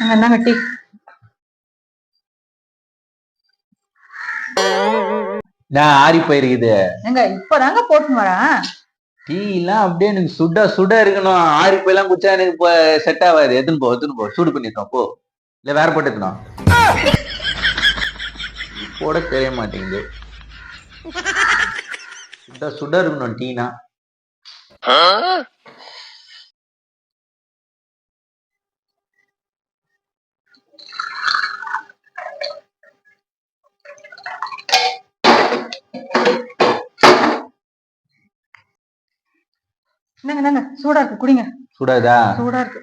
அங்க என்னங்க டீ. நான் ஆறி போயிருக்குது. எங்க இப்பதாங்க போட்டுன்னு வரேன். டீ எல்லாம் அப்படியே எனக்கு சுட சுட இருக்கணும். ஆறி போயெல்லாம் குச்சா எனக்கு இப்போ செட் ஆகாது. எதுன்னு போ எதுன்னு போ. சூடு பண்ணிட்டோம் போ. இல்ல வேற போட்டு எடுத்துனோம் போட தெரிய மாட்டேங்குது. சுட சுட இருக்கணும் டீனா. என்னங்க என்னங்க சூடா இருக்கு குடிங்க. சுடாதா சூடா இருக்கு.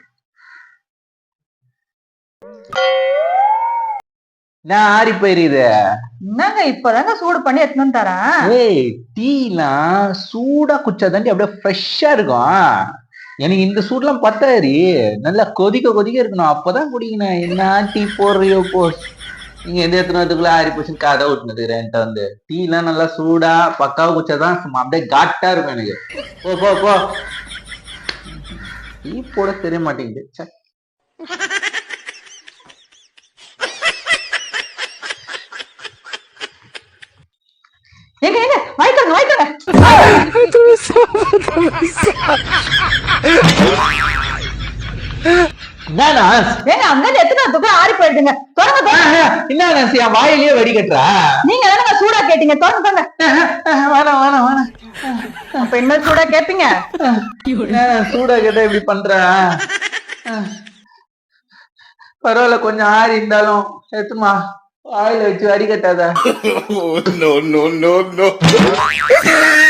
நான் ஆறி போயிருக்குது? என்னங்க இப்பதாங்க சூடு பண்ணி எடுத்துன்னு தரேன் ஏய் டீலாம் சூடா குச்சாதாண்டி அப்படியே ஃப்ரெஷ்ஷா இருக்கும். எனக்கு இந்த சூட்லாம் பத்தாது நல்லா கொதிக்க கொதிக்க இருக்கணும். அப்பதான் குடிக்கணும். என்ன டீ போடுறியோ போ நீங்க எந்த எத்தனத்துக்குள்ள ஆறி போச்சுன்னு கதை விட்டுனது என்கிட்ட வந்து. டீ எல்லாம் நல்லா சூடா பக்காவா குச்சாதான் சும்மா அப்படியே காட்டா இருக்கும் எனக்கு. போ போ போ. டீ போட தெரிய மாட்டேங்குது. ச்சே. எங்க எங்க வாய்க்காங்க வாய்க்காங்க என்னண்ணா ஏங்க அங்க எத்தனை துக்கு ஆறி போயிடுங்க தொடங்க தொடங்க என்ன என் வாயிலேயே வெடிக்கட்டுறா நீங்க தானங்க சூடா கேட்டீங்க தொடங்க தொடங்க வேணாம் வேணாம் வேணாம். அப்ப என்ன சூடா கேப்பீங்க? சூடா கேட்டா இப்படி பண்ற? பரவாயில்ல கொஞ்சம் ஆறி இருந்தாலும் எடுத்துமா? வாயில வச்சு no, no.